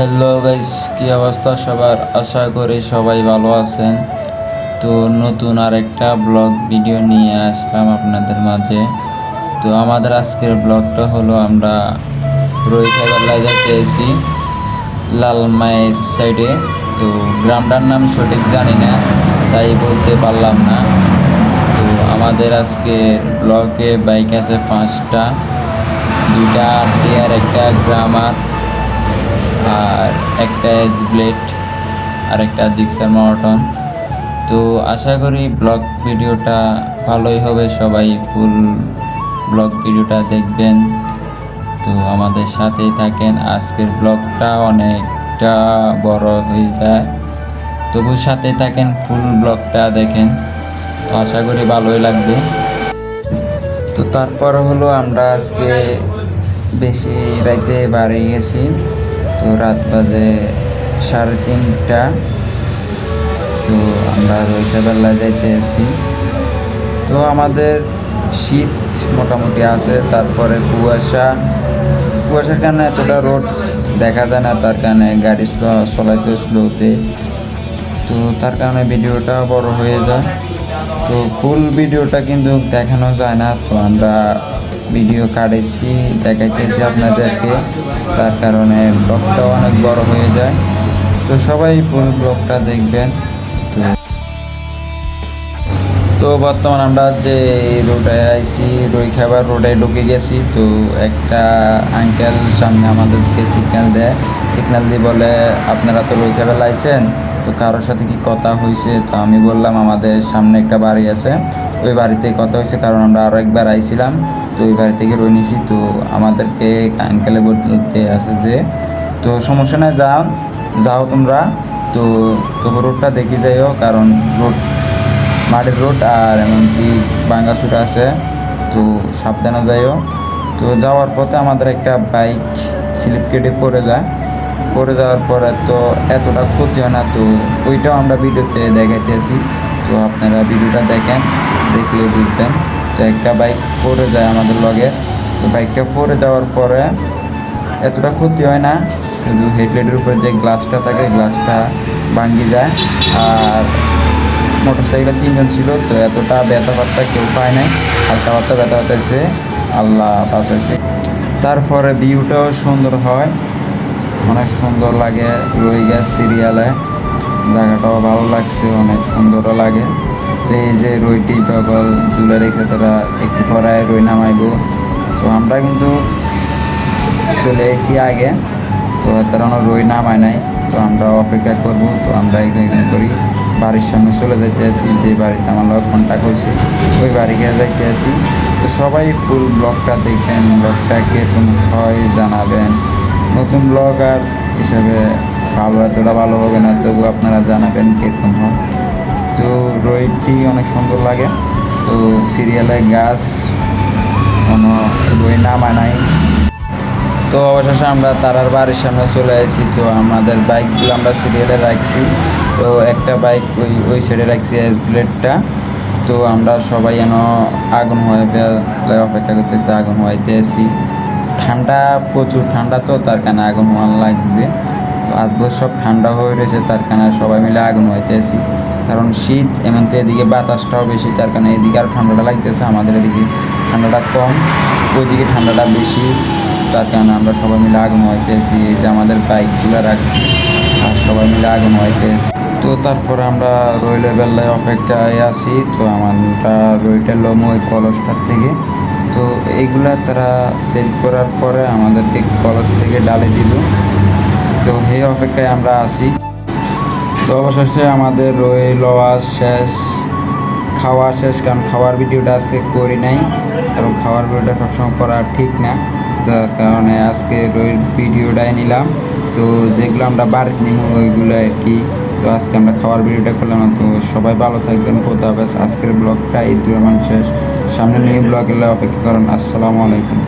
Hello guys কি অবস্থা সবার? আশা করি সবাই ভালো আছেন। তো নতুন আরেকটা ব্লগ ভিডিও নিয়ে আসলাম আপনাদের মাঝে। তো আমাদের আজকের ব্লগটা হলো আমরা রোহিতাবেলায় যাতে এসি লালমাইয়ের সাইডে তো গ্রামটার নাম সঠিক জানি না, তাই বলতে পারলাম না। তো আমাদের আজকের ব্লকে বাইক আছে পাঁচটা। দুইটা আর একটা গ্রামার আর একটা এজ ব্লেড আর একটা জিক্সার মারাটন তো আশা করি ব্লগ ভিডিওটা ভালোই হবে। সবাই ফুল ব্লগ ভিডিওটা দেখবেন। তো আমাদের সাথেই থাকেন। আজকের ব্লগটা অনেকটা বড় হয়ে যায়। তবু সাথে থাকেন, ফুল ব্লগটা দেখেন। তো আশা করি ভালোই লাগবে। তো তারপর হলো আমরা আজকে বেশি রাইতে বাড়ি গেছি। তো রাত বাজে সাড়ে তিনটা। তো আমরা রৈতাবেলা যাইতে আছি তো আমাদের শীত মোটামুটি আছে, তারপরে কুয়াশা। কুয়াশার কারণে এতটা রোড দেখা যায় না, তার কারণে গাড়ি চলাইতে স্লোতে তো। তার কারণে ভিডিওটা বড় হয়ে যায়। তো ফুল ভিডিওটা কিন্তু দেখানো যায় না। তো আমরা ভিডিও কাটেছি, দেখাইতেছি আপনাদেরকে। তার কারণে ব্লগটা অনেক বড় হয়ে যায়। তো সবাই ফুল ব্লগটা দেখবেন। তো তো বর্তমান আমরা যে রোডে আইছি, রই খাবার রোডে ঢুকে গেছি। তো একটা আঙ্কেল সামনে আমাদেরকে সিগন্যাল দেয়। সিগন্যাল দিয়ে বলে, আপনারা তো রই খাবার লাইছেন, তো কারোর সাথে কি কথা হয়েছে তো আমি বললাম, আমাদের সামনে একটা বাড়ি আছে। ওই বাড়িতে কথা হয়েছে কারণ আমরা আরও একবার আইছিলাম। তো ওই বাড়ি থেকে রই নিছি। তো আমাদেরকে আঙ্কেলে বলতে আছে যে, তো সমস্যা নাই, যাও যাও তোমরা। তো তবু রোডটা দেখি যাইও, কারণ রোড মাটির রোড আর এমনকি বাঙ্গাচুরা আছে। তো সাবধানে যাইও। তো যাওয়ার পথে আমাদের একটা বাইক স্লিপ কেটে পড়ে যায়। পড়ে যাওয়ার পরে তো এতটা ক্ষতি হয় না, তো ওইটাও আমরা ভিডিওতে দেখাইতেছি। তো আপনারা ভিডিওটা দেখেন, দেখলে বুঝবেন। তো একটা বাইক পড়ে যায় আমাদের লগে। তো বাইকটা পড়ে যাওয়ার পরে এতটা ক্ষতি হয় না, শুধু হেডলাইটের উপরে যে গ্লাসটা থাকে গ্লাসটা ভাঙ্গি যায়। আর মোটর মোটরসাইকেলে তিনজন ছিল, তো এতটা ব্যথা পাত্তা কেউ পায় নাই। হালকা পাত্তা ব্যথা পাতাইছে আল্লাহ পাস হয়েছে তারপরে ভিউটাও সুন্দর হয়, অনেক সুন্দর লাগে। রয়ে গেছে সিরিয়ালে জায়গাটাও ভালো লাগছে, অনেক সুন্দরও লাগে। এই যে রইটি পাগল ঝুলে রেখেছে তারা একটু পরে রই নামাইব। তো আমরা কিন্তু চলে এসেছি আগে। তো তারা রই নামায় নাই। তো আমরা অপেক্ষা করব। তো আমরা এখানে করি। বাড়ির সামনে চলে যাইতে আসি। যে বাড়িতে আমার লোক কন্ট্যাক্ট হয়েছে ওই বাড়িতে যাইতে আসি। তো সবাই ফুল ব্লগটা দেখবেন। ব্লগটা কীরকম হয় জানাবেন। নতুন ব্লগ আর হিসাবে ভালো, এতটা ভালো হবে না তবু আপনারা জানাবেন কীরকম হয়। তো রইটি অনেক সুন্দর লাগে। তো সিরিয়ালে গাছ কোনো রই নামায় নাই তো অবশেষে আমরা তারার বাড়ির সামনে চলে আসি। তো আমাদের বাইকগুলো আমরা সিরিয়ালে রাখছি। তো একটা বাইক ওই ওই সাইডে রাখছি বুলেটটা তো আমরা সবাই যেন আগুন হয়ে অপেক্ষা করতেছি, আগুন হওয়াইতে আসি। ঠান্ডা, প্রচুর ঠান্ডা তো, তার কারণে আগুন হওয়ার লাগছে। তো আজকে সব ঠান্ডা হয়ে রয়েছে, তার কারণে সবাই মিলে আগুন হইতে আসি। কারণ শীত, এমন তো এদিকে বাতাসটাও বেশি, তার কারণে এদিকে আর ঠান্ডাটা লাগতেছে, আমাদের এদিকে ঠান্ডাটা কম, ওইদিকে ঠান্ডাটা বেশি, তার কারণে আমরা সবাই মিলে আগুন এই যে আমাদের বাইকগুলো রাখছি, আর সবাই মিলে আগুন হইতে আসি তো তারপর আমরা রইলের বেলায় অপেক্ষায় আসি তো আমরা রইটা লম ওই কলসটার থেকে। তো এইগুলা তারা সেল করার পরে আমাদেরকে কলস থেকে ডালে দিল। তো সেই অপেক্ষায় আমরা আসি অবশেষে আমাদের রই লওয়া শেষ, খাওয়া শেষ, কারণ খাওয়ার ভিডিওটা আজকে করি নাই, কারণ খাওয়ার ভিডিওটা সবসময় করা ঠিক না। তার কারণে আজকে রইর ভিডিওটাই নিলাম। তো যেগুলো আমরা বাড়িতে নিব ওইগুলো আর কি। তো আজকে আমরা খাওয়ার ভিডিওটা করলাম। তো সবাই ভালো থাকবেন কোথা হবে আজকের ব্লগটা এই দুই শেষ। সামনে নিয়ে ব্লগ এলে অপেক্ষা করেন। আসসালামু আলাইকুম।